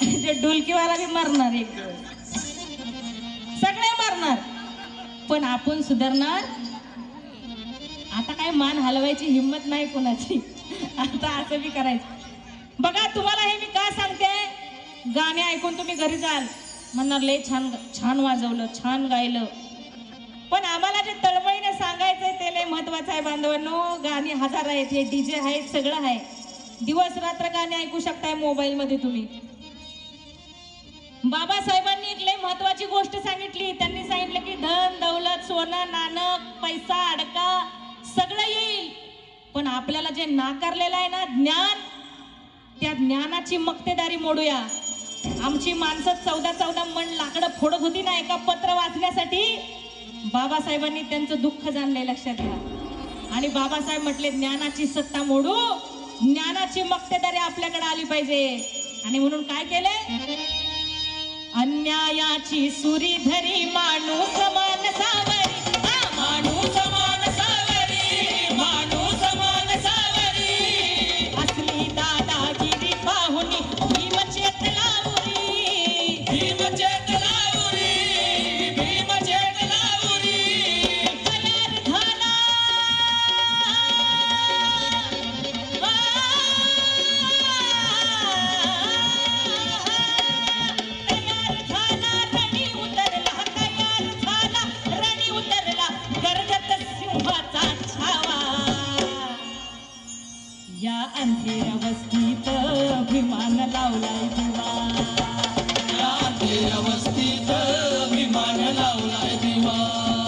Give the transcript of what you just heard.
जे डुलकीवाला बी मरणार एक दिवस. सगळे मरणार. पण आपण सुधारणार. आता काय मान हलवायची हिंमत नाही कोणाची. आता असं बी करायचं. बघा तुम्हाला हे मी का सांगते? गाणे ऐकून तुम्ही घरी जाल. म्हणणार लय छान छान वाजवलं छान गायलं. पण आम्हाला जे तळमळीने सांगायचंय ते लय महत्वाचं आहे बांधवांनो. गाणी हजार आहेत हे डीजे आहेत सगळं आहे. दिवस रात्र गाणे ऐकू शकताय मोबाईलमध्ये तुम्ही. बाबासाहेबांनी एक लय महत्वाची गोष्ट सांगितली. त्यांनी सांगितलं की धन दौलत सोनं नाणं पैसा अडका सगळं येईल. पण आपल्याला जे नाकारलेलं आहे ना ज्ञान त्या ज्ञानाची मक्तेदारी मोडूया. आमची माणसं चौदा चौदा मन लाकडं फोडत होती ना एका पत्र वाचण्यासाठी. बाबासाहेबांनी त्यांचं दुःख जाणलंय लक्षात घ्या. आणि बाबासाहेब म्हटले ज्ञानाची सत्ता मोडू. ज्ञानाची मक्तेदारी आपल्याकडे आली पाहिजे. आणि म्हणून काय केलंय? अन्यायाची सुरी धरी माणूस या अंधेऱ्या वस्तीत अभिमान लावलाय दिवा. या अंधेऱ्या वस्तीत अभिमान लावलाय दिवा.